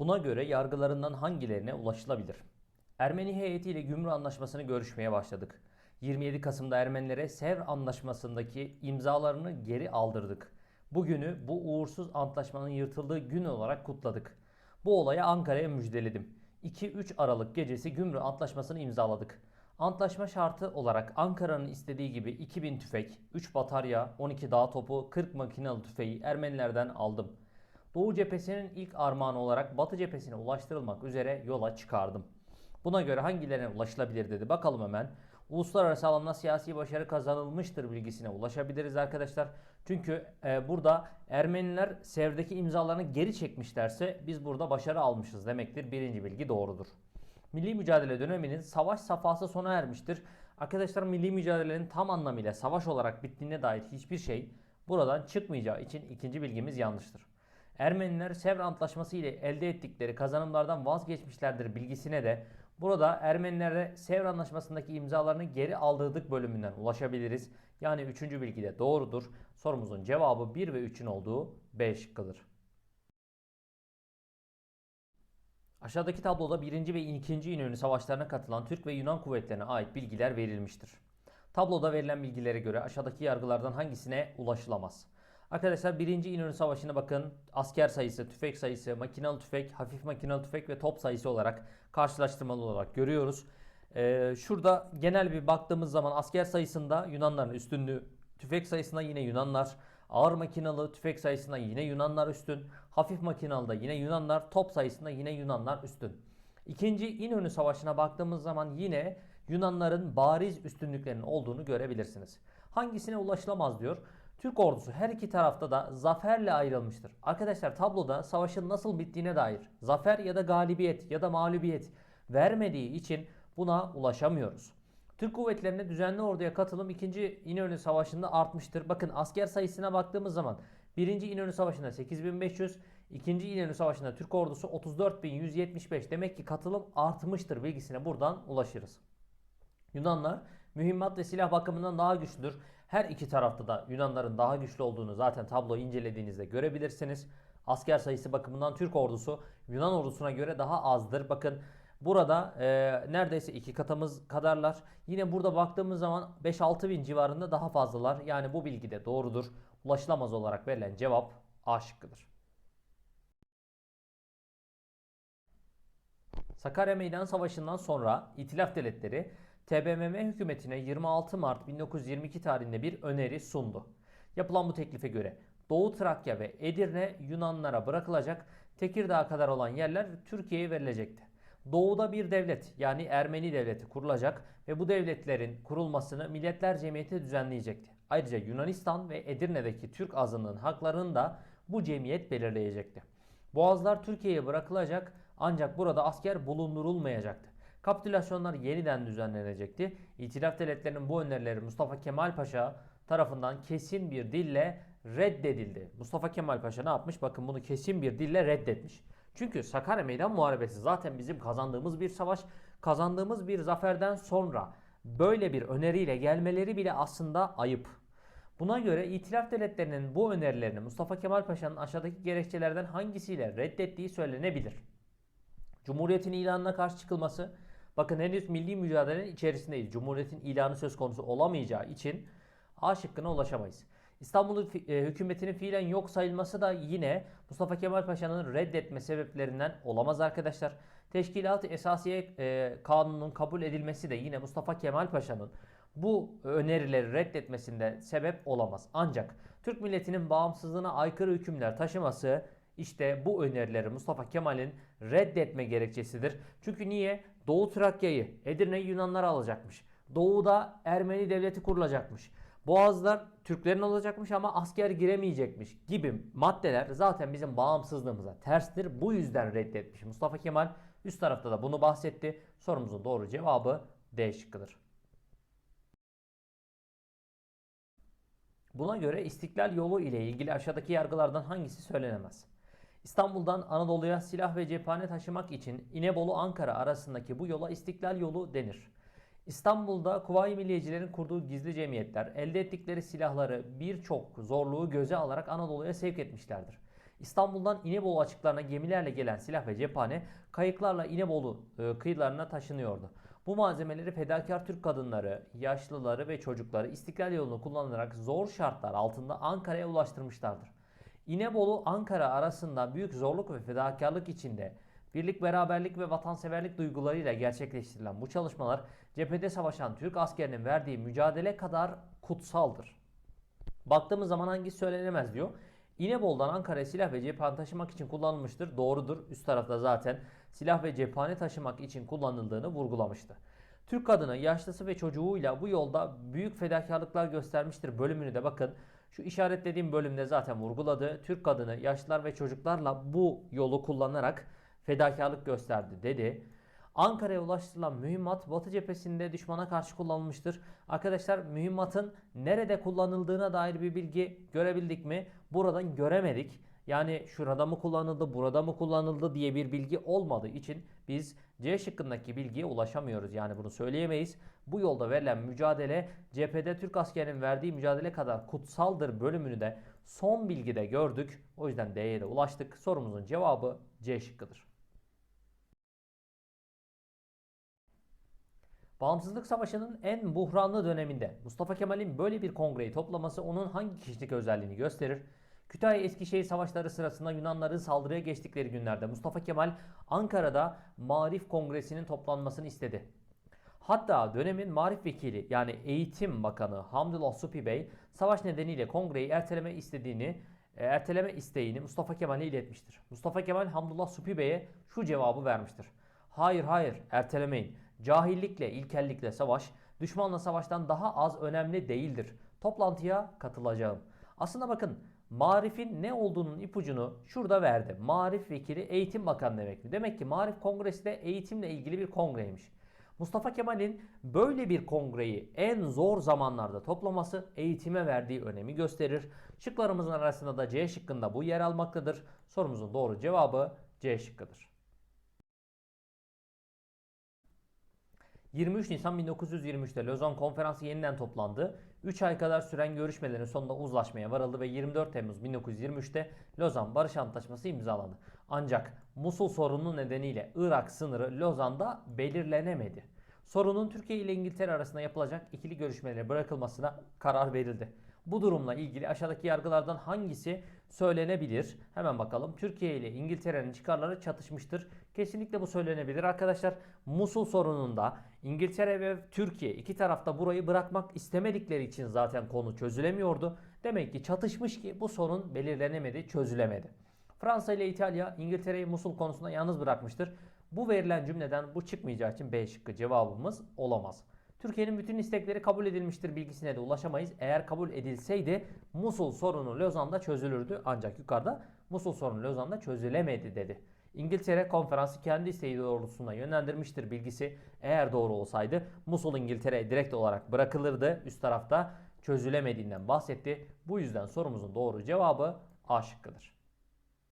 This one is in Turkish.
Buna göre yargılarından hangilerine ulaşılabilir? Ermeni heyetiyle Gümrük Anlaşması'nı görüşmeye başladık. 27 Kasım'da Ermenilere Sevr Anlaşması'ndaki imzalarını geri aldırdık. Bugünü bu uğursuz antlaşmanın yırtıldığı gün olarak kutladık. Bu olaya Ankara'ya müjdeledim. 2-3 Aralık gecesi Gümrük Antlaşması'nı imzaladık. Antlaşma şartı olarak Ankara'nın istediği gibi 2000 tüfek, 3 batarya, 12 dağ topu, 40 makinalı tüfeği Ermenilerden aldım. Doğu cephesinin ilk armağanı olarak Batı cephesine ulaştırılmak üzere yola çıkardım. Buna göre hangilerine ulaşılabilir dedi. Bakalım hemen. Uluslararası alanda siyasi başarı kazanılmıştır bilgisine ulaşabiliriz arkadaşlar. Çünkü e, burada Ermeniler Sevr'deki imzalarını geri çekmişlerse biz burada başarı almışız demektir. Birinci bilgi doğrudur. Milli mücadele döneminin savaş safhası sona ermiştir. Arkadaşlar milli mücadelenin tam anlamıyla savaş olarak bittiğine dair hiçbir şey buradan çıkmayacağı için ikinci bilgimiz yanlıştır. Ermeniler Sevr Antlaşması ile elde ettikleri kazanımlardan vazgeçmişlerdir bilgisine de burada Ermenilere Sevr Antlaşması'ndaki imzalarını geri aldırdık bölümünden ulaşabiliriz. Yani üçüncü bilgi de doğrudur. Sorumuzun cevabı 1 ve 3'ün olduğu B şıkkıdır. Aşağıdaki tabloda 1. ve 2. İnönü savaşlarına katılan Türk ve Yunan kuvvetlerine ait bilgiler verilmiştir. Tabloda verilen bilgilere göre aşağıdaki yargılardan hangisine ulaşılamaz? Arkadaşlar 1. İnönü Savaşı'na bakın. Asker sayısı, tüfek sayısı, makinalı tüfek, hafif makinalı tüfek ve top sayısı olarak karşılaştırmalı olarak görüyoruz. Ee, şurada genel bir baktığımız zaman asker sayısında Yunanların üstünlüğü, tüfek sayısında yine Yunanlar, ağır makinalı tüfek sayısında yine Yunanlar üstün, hafif makinalı yine Yunanlar, top sayısında yine Yunanlar üstün. İkinci İnönü Savaşı'na baktığımız zaman yine Yunanların bariz üstünlüklerinin olduğunu görebilirsiniz. Hangisine ulaşılamaz diyor. Türk ordusu her iki tarafta da zaferle ayrılmıştır. Arkadaşlar tabloda savaşın nasıl bittiğine dair zafer ya da galibiyet ya da mağlubiyet vermediği için buna ulaşamıyoruz. Türk kuvvetlerine düzenli orduya katılım 2. İnönü Savaşı'nda artmıştır. Bakın asker sayısına baktığımız zaman 1. İnönü Savaşı'nda 8500, 2. İnönü Savaşı'nda Türk ordusu 34175. Demek ki katılım artmıştır bilgisine buradan ulaşırız. Yunanlar mühimmat ve silah bakımından daha güçlüdür. Her iki tarafta da Yunanların daha güçlü olduğunu zaten tabloyu incelediğinizde görebilirsiniz. Asker sayısı bakımından Türk ordusu Yunan ordusuna göre daha azdır. Bakın burada e, neredeyse iki katımız kadarlar. Yine burada baktığımız zaman 5-6 bin civarında daha fazlalar. Yani bu bilgi de doğrudur. Ulaşılamaz olarak verilen cevap A şıkkıdır. Sakarya Meydan Savaşı'ndan sonra İtilaf Devletleri TBMM hükümetine 26 Mart 1922 tarihinde bir öneri sundu. Yapılan bu teklife göre Doğu Trakya ve Edirne Yunanlara bırakılacak, Tekirdağ'a kadar olan yerler Türkiye'ye verilecekti. Doğuda bir devlet yani Ermeni devleti kurulacak ve bu devletlerin kurulmasını Milletler Cemiyeti düzenleyecekti. Ayrıca Yunanistan ve Edirne'deki Türk azınlığın haklarını da bu cemiyet belirleyecekti. Boğazlar Türkiye'ye bırakılacak ancak burada asker bulundurulmayacaktı. Kapitülasyonlar yeniden düzenlenecekti. İtilaf devletlerinin bu önerileri Mustafa Kemal Paşa tarafından kesin bir dille reddedildi. Mustafa Kemal Paşa ne yapmış? Bakın bunu kesin bir dille reddetmiş. Çünkü Sakarya Meydan Muharebesi zaten bizim kazandığımız bir savaş, kazandığımız bir zaferden sonra böyle bir öneriyle gelmeleri bile aslında ayıp. Buna göre İtilaf devletlerinin bu önerilerini Mustafa Kemal Paşa'nın aşağıdaki gerekçelerden hangisiyle reddettiği söylenebilir. Cumhuriyetin ilanına karşı çıkılması, bakın henüz milli mücadelenin içerisindeyiz. Cumhuriyetin ilanı söz konusu olamayacağı için A şıkkına ulaşamayız. İstanbul e, hükümetinin fiilen yok sayılması da yine Mustafa Kemal Paşa'nın reddetme sebeplerinden olamaz arkadaşlar. Teşkilat-ı Esasiye e, Kanunu'nun kabul edilmesi de yine Mustafa Kemal Paşa'nın bu önerileri reddetmesinde sebep olamaz. Ancak Türk milletinin bağımsızlığına aykırı hükümler taşıması işte bu önerileri Mustafa Kemal'in reddetme gerekçesidir. Çünkü niye? Doğu Trakya'yı Edirne'yi Yunanlar alacakmış. Doğuda Ermeni devleti kurulacakmış. Boğazlar Türklerin olacakmış ama asker giremeyecekmiş gibi maddeler zaten bizim bağımsızlığımıza terstir. Bu yüzden reddetmiş Mustafa Kemal. Üst tarafta da bunu bahsetti. Sorumuzun doğru cevabı D şıkkıdır. Buna göre İstiklal yolu ile ilgili aşağıdaki yargılardan hangisi söylenemez? İstanbul'dan Anadolu'ya silah ve cephane taşımak için İnebolu-Ankara arasındaki bu yola İstiklal yolu denir. İstanbul'da Kuvayi Milliyecilerin kurduğu gizli cemiyetler elde ettikleri silahları birçok zorluğu göze alarak Anadolu'ya sevk etmişlerdir. İstanbul'dan İnebolu açıklarına gemilerle gelen silah ve cephane kayıklarla İnebolu e, kıyılarına taşınıyordu. Bu malzemeleri fedakar Türk kadınları, yaşlıları ve çocukları İstiklal yolunu kullanarak zor şartlar altında Ankara'ya ulaştırmışlardır. İnebolu Ankara arasında büyük zorluk ve fedakarlık içinde birlik, beraberlik ve vatanseverlik duygularıyla gerçekleştirilen bu çalışmalar cephede savaşan Türk askerinin verdiği mücadele kadar kutsaldır. Baktığımız zaman hangisi söylenemez diyor. İnebolu'dan Ankara'ya silah ve cephane taşımak için kullanılmıştır. Doğrudur. Üst tarafta zaten silah ve cephane taşımak için kullanıldığını vurgulamıştı. Türk kadını, yaşlısı ve çocuğuyla bu yolda büyük fedakarlıklar göstermiştir bölümünü de bakın. Şu işaretlediğim bölümde zaten vurguladı. Türk kadını, yaşlılar ve çocuklarla bu yolu kullanarak fedakarlık gösterdi dedi. Ankara'ya ulaştırılan mühimmat Batı cephesinde düşmana karşı kullanılmıştır. Arkadaşlar mühimmatın nerede kullanıldığına dair bir bilgi görebildik mi? Buradan göremedik. Yani şurada mı kullanıldı, burada mı kullanıldı diye bir bilgi olmadığı için biz C şıkkındaki bilgiye ulaşamıyoruz. Yani bunu söyleyemeyiz. Bu yolda verilen mücadele cephede Türk askerinin verdiği mücadele kadar kutsaldır bölümünü de son bilgide gördük. O yüzden D'ye de ulaştık. Sorumuzun cevabı C şıkkıdır. Bağımsızlık Savaşı'nın en buhranlı döneminde Mustafa Kemal'in böyle bir kongreyi toplaması onun hangi kişilik özelliğini gösterir? Kütahya Eskişehir savaşları sırasında Yunanların saldırıya geçtikleri günlerde Mustafa Kemal Ankara'da Marif Kongresi'nin toplanmasını istedi. Hatta dönemin Marif Vekili yani Eğitim Bakanı Hamdullah Supi Bey savaş nedeniyle kongreyi erteleme istediğini e, erteleme isteğini Mustafa Kemal'e iletmiştir. Mustafa Kemal Hamdullah Supi Bey'e şu cevabı vermiştir. Hayır hayır ertelemeyin. Cahillikle, ilkellikle savaş, düşmanla savaştan daha az önemli değildir. Toplantıya katılacağım. Aslında bakın marifin ne olduğunun ipucunu şurada verdi. Marif vekili eğitim bakanı demek mi? Demek ki Marif Kongresi de eğitimle ilgili bir kongreymiş. Mustafa Kemal'in böyle bir kongreyi en zor zamanlarda toplaması eğitime verdiği önemi gösterir. Şıklarımızın arasında da C şıkkında bu yer almaktadır. Sorumuzun doğru cevabı C şıkkıdır. 23 Nisan 1923'te Lozan Konferansı yeniden toplandı. 3 ay kadar süren görüşmelerin sonunda uzlaşmaya varıldı ve 24 Temmuz 1923'te Lozan Barış Antlaşması imzalandı. Ancak Musul sorunu nedeniyle Irak sınırı Lozan'da belirlenemedi. Sorunun Türkiye ile İngiltere arasında yapılacak ikili görüşmelere bırakılmasına karar verildi. Bu durumla ilgili aşağıdaki yargılardan hangisi söylenebilir? Hemen bakalım. Türkiye ile İngiltere'nin çıkarları çatışmıştır. Kesinlikle bu söylenebilir arkadaşlar. Musul sorununda İngiltere ve Türkiye iki tarafta burayı bırakmak istemedikleri için zaten konu çözülemiyordu. Demek ki çatışmış ki bu sorun belirlenemedi, çözülemedi. Fransa ile İtalya İngiltere'yi Musul konusunda yalnız bırakmıştır. Bu verilen cümleden bu çıkmayacağı için B şıkkı cevabımız olamaz. Türkiye'nin bütün istekleri kabul edilmiştir bilgisine de ulaşamayız. Eğer kabul edilseydi Musul sorunu Lozan'da çözülürdü. Ancak yukarıda Musul sorunu Lozan'da çözülemedi dedi. İngiltere konferansı kendi isteği doğrultusunda yönlendirmiştir bilgisi. Eğer doğru olsaydı Musul İngiltere'ye direkt olarak bırakılırdı. Üst tarafta çözülemediğinden bahsetti. Bu yüzden sorumuzun doğru cevabı A şıkkıdır.